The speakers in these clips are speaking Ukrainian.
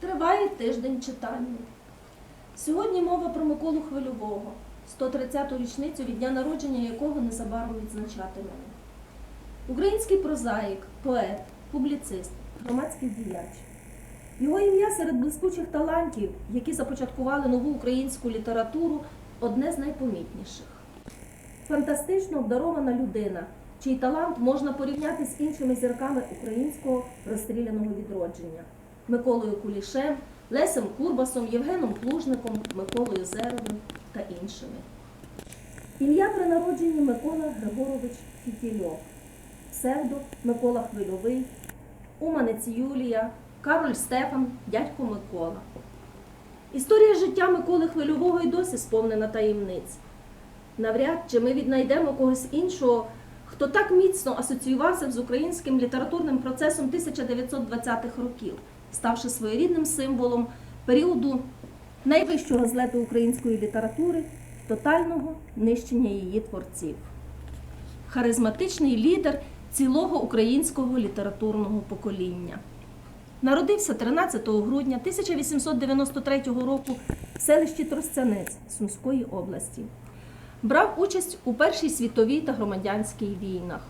Триває тиждень читання. Сьогодні мова про Миколу Хвильового, 130-ту річницю від дня народження якого незабаром відзначатимемо. Український прозаїк, поет, публіцист, громадський діяч. Його ім'я серед блискучих талантів, які започаткували нову українську літературу, одне з найпомітніших. Фантастично обдарована людина, чий талант можна порівняти з іншими зірками українського розстріляного відродження Миколою Кулішем, Лесем Курбасом, Євгеном Плужником, Миколою Зеровим та іншими. Ім'я при народженні Микола Григорович Фітільов, псевдо Микола Хвильовий, Уманець Юлія, Кароль Стефан, дядько Микола. Історія життя Миколи Хвильового й досі сповнена таємниць. Навряд чи ми віднайдемо когось іншого, хто так міцно асоціювався з українським літературним процесом 1920-х років, ставши своєрідним символом періоду найвищого злету української літератури, тотального нищення її творців. Харизматичний лідер цілого українського літературного покоління. Народився 13 грудня 1893 року в селищі Тростянець Сумської області. Брав участь у Першій світовій та громадянській війнах.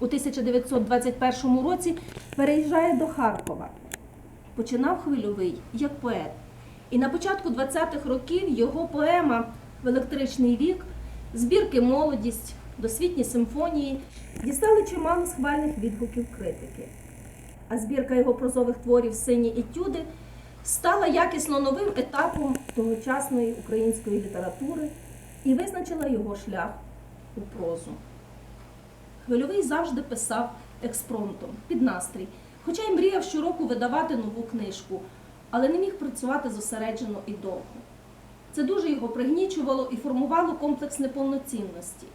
У 1921 році переїжджає до Харкова. Починав хвильовий як поет. І на початку 20-х років його поема В електричний вік, збірки Молодість, досвітні симфонії дістали чимало схвальних відгуків критики. А збірка його прозових творів Сині етюди стала якісно новим етапом тогочасної української літератури і визначила його шлях у прозу. Хвильовий завжди писав експромтом, під настрій, хоча й мріяв щороку видавати нову книжку, але не міг працювати зосереджено і довго. Це дуже його пригнічувало і формувало комплекс неповноцінності.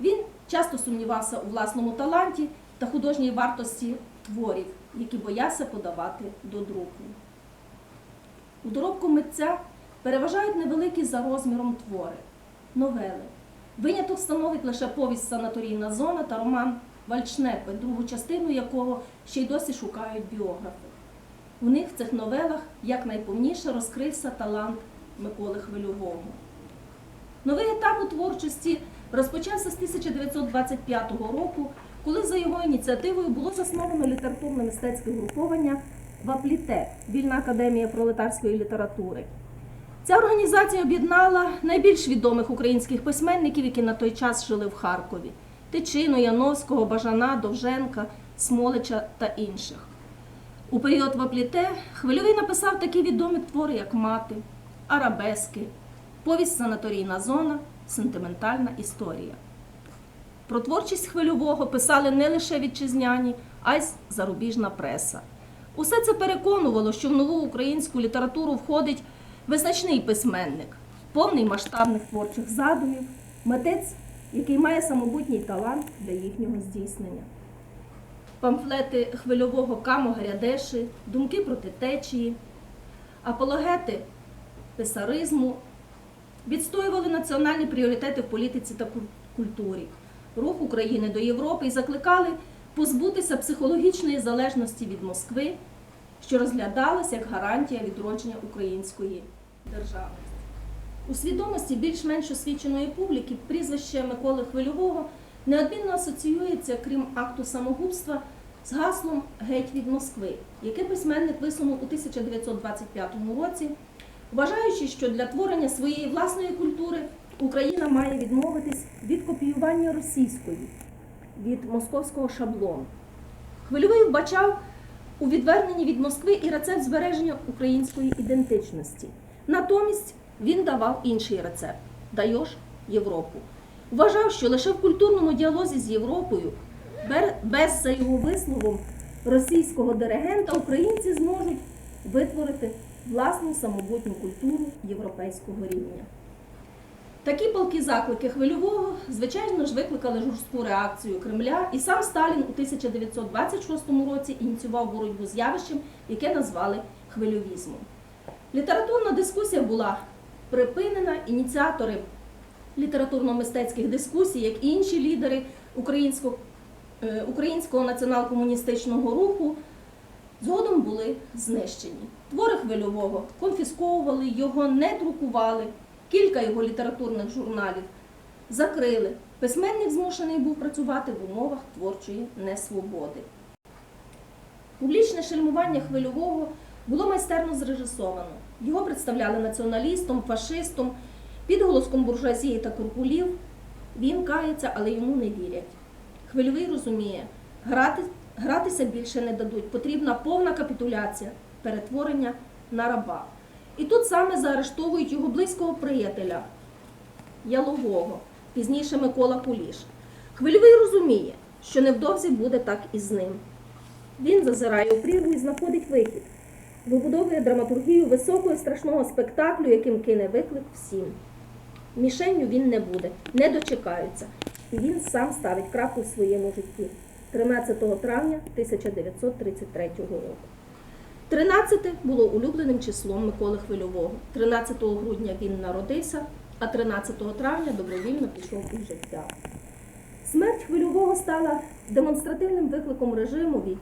Він часто сумнівався у власному таланті та художній вартості творів, які боявся подавати до друку. У доробку митця переважають невеликі за розміром твори, новели. Виняток становить лише повість Санаторійна зона та роман Вальчнепи, другу частину якого ще й досі шукають біографи. В них в цих новелах якнайповніше розкрився талант Миколи Хвильового. Новий етап у творчості розпочався з 1925 року, коли за його ініціативою було засновано літературно-мистецьке груповання Вапліте Вільна академія пролетарської літератури. Ця організація об'єднала найбільш відомих українських письменників, які на той час жили в Харкові: Тичину, Яновського, Бажана, Довженка, Смолича та інших. У період Вапліте Хвильовий написав такі відомі твори, як Мати, Арабески, Повість Санаторійна зона, Сентиментальна історія. Про творчість хвильового писали не лише вітчизняні, а й зарубіжна преса. Усе це переконувало, що в нову українську літературу входить визначний письменник, повний масштабних творчих задумів, митець, який має самобутній талант для їхнього здійснення. Памфлети хвильового Камо Грядеши, думки проти течії, апологети писаризму відстоювали національні пріоритети в політиці та культурі, рух України до Європи і закликали позбутися психологічної залежності від Москви, що розглядалась як гарантія відродження української державності. У свідомості більш-менш освіченої публіки прізвище Миколи Хвильового неодмінно асоціюється, крім акту самогубства, з гаслом Геть від Москви, яке письменник висунув у 1925 році, вважаючи, що для творення своєї власної культури Україна має відмовитись від копіювання російської, від московського шаблону. Хвильовий вбачав у відверненні від Москви і рецепт збереження української ідентичності. Натомість він давав інший рецепт даєш Європу. Вважав, що лише в культурному діалозі з Європою, без за його висловом російського диригента, українці зможуть витворити власну самобутню культуру європейського рівня. Такі палкі заклики хвильового, звичайно ж, викликали жорстку реакцію Кремля, і сам Сталін у 1926 році ініціював боротьбу з явищем, яке назвали хвильовізмом. Літературна дискусія була припинена. Ініціатори літературно-мистецьких дискусій, як і інші лідери українського, е, українського націонал-комуністичного руху, згодом були знищені. Твори хвильового конфісковували, його не друкували, кілька його літературних журналів закрили. Письменник змушений був працювати в умовах творчої несвободи. Публічне шельмування хвильового було майстерно зрежисовано. Його представляли націоналістом, фашистом, підголоском буржуазії та куркулів. Він кається, але йому не вірять. Хвильовий розуміє, грати, гратися більше не дадуть. Потрібна повна капітуляція, перетворення на раба. І тут саме заарештовують його близького приятеля Ялового, пізніше Микола Куліш. Хвильовий розуміє, що невдовзі буде так і з ним. Він зазирає у прірву і знаходить вихід. Вибудовує драматургію високого і страшного спектаклю, яким кине виклик всім. Мішенню він не буде, не дочекаються. І він сам ставить крапку в своєму житті 13 травня 1933 року. 13 було улюбленим числом Миколи Хвильового. 13 грудня він народився, а 13 травня добровільно пішов із життя. Смерть хвильового стала демонстративним викликом режимові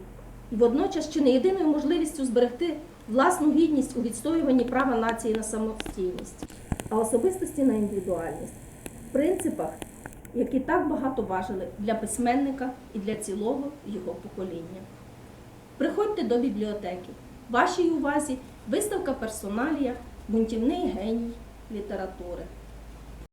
і водночас чи не єдиною можливістю зберегти власну гідність у відстоюванні права нації на самостійність, а особистості на індивідуальність, в принципах, які так багато важили для письменника і для цілого його покоління. Приходьте до бібліотеки. Вашій увазі виставка персоналія Бунтівний геній літератури.